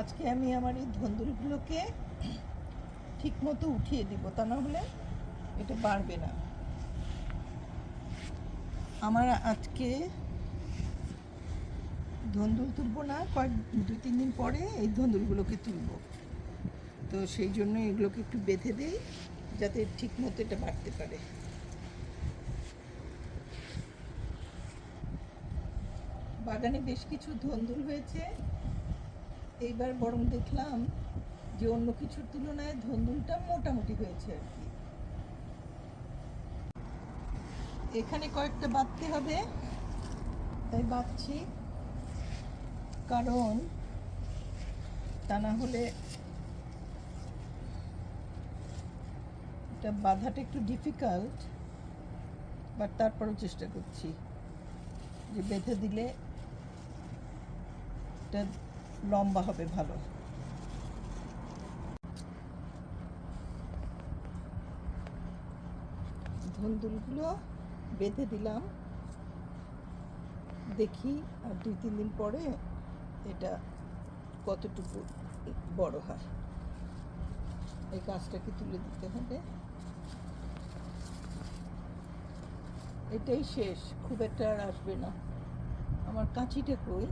আজকে আমি আমার এই ধন্দুলগুলোকে ঠিক মতো উঠিয়ে দিব, তা না হলে এটা বাড়বে না। আমার আজকে ধন্দুল তুলবো না, কয়েক দুই তিন দিন পরে এই ধন্দুলগুলোকে তুলবো। তো সেই জন্য এগুলোকে একটু বেঁধে দিই, যাতে ঠিক মতো এটা বাড়তে পারে। বাগানে বেশ কিছু ধন্দুল হয়েছে। এইবার বরং দেখলাম যে অন্য কিছুর তুলনায় ধন্দুলটা মোটামুটি হয়েছে আর কি। এখানে কয়েকটা বাঁধতে হবে, তাই বাঁধছি। কারণ তা না হলে এটা বাঁধাটা একটু ডিফিকাল্ট বাট তারপরেও চেষ্টা করছি যে বেঁধে দিলে এটা লম্বা হবে, ভালো। ধুন্দুলগুলো বেঁধে দিলাম। দেখি আর দুই, তিন দিন পরে এটা কতটুকু বড় হয় এই গাছটাকে তুলে দিতে হবে। এটাই শেষ, খুব একটা আর আসবে না। আমার কাঁচিটা কই?